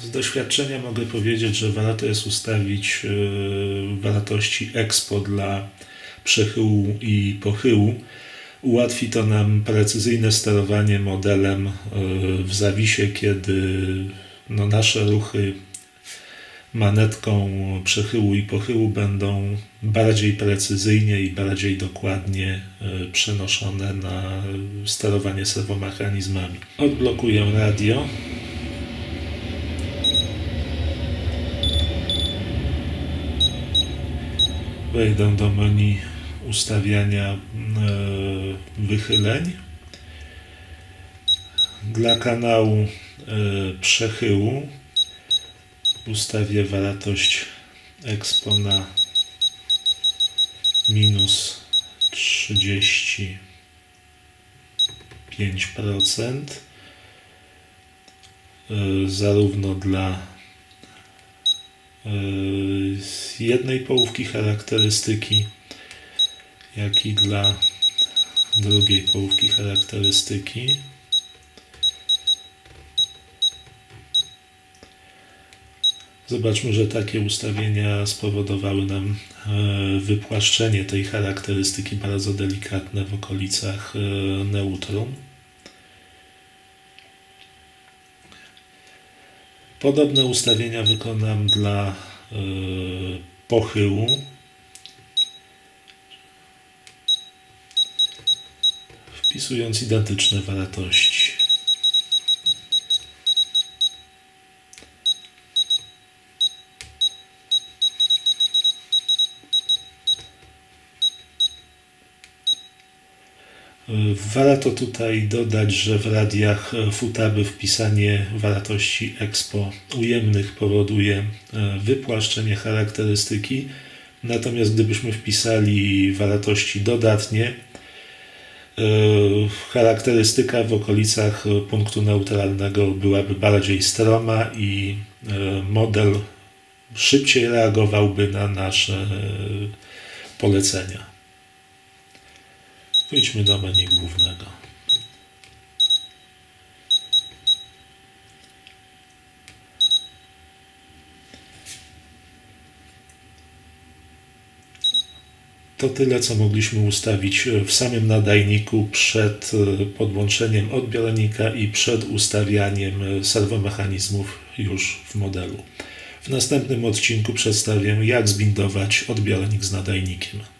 Z doświadczenia mogę powiedzieć, że warto jest ustawić e, wartości expo dla przechyłu i pochyłu. Ułatwi to nam precyzyjne sterowanie modelem e, w zawisie, kiedy no, nasze ruchy manetką przechyłu i pochyłu będą bardziej precyzyjnie i bardziej dokładnie e, przenoszone na sterowanie serwomechanizmami. Odblokuję radio. Wejdę do menu ustawiania e, wychyleń. Dla kanału e, przechyłu ustawię wartość expo na minus 35%. E, Zarówno dla jednej połówki charakterystyki, jak i dla drugiej połówki charakterystyki. Zobaczmy, że takie ustawienia spowodowały nam e, wypłaszczenie tej charakterystyki bardzo delikatne w okolicach e, Podobne ustawienia wykonam dla e, pochyłu. Wpisując identyczne wartości. Warto tutaj dodać, że w radiach futaby wpisanie wartości expo ujemnych powoduje e, wypłaszczenie charakterystyki, natomiast gdybyśmy wpisali wartości dodatnie, charakterystyka w okolicach punktu neutralnego byłaby bardziej stroma i model szybciej reagowałby na nasze polecenia. Wyjdźmy do menu głównego. To tyle, co mogliśmy ustawić w samym nadajniku przed e, podłączeniem odbiornika i przed ustawianiem serwomechanizmów już w modelu. W następnym odcinku przedstawię, jak zbindować odbiornik z nadajnikiem.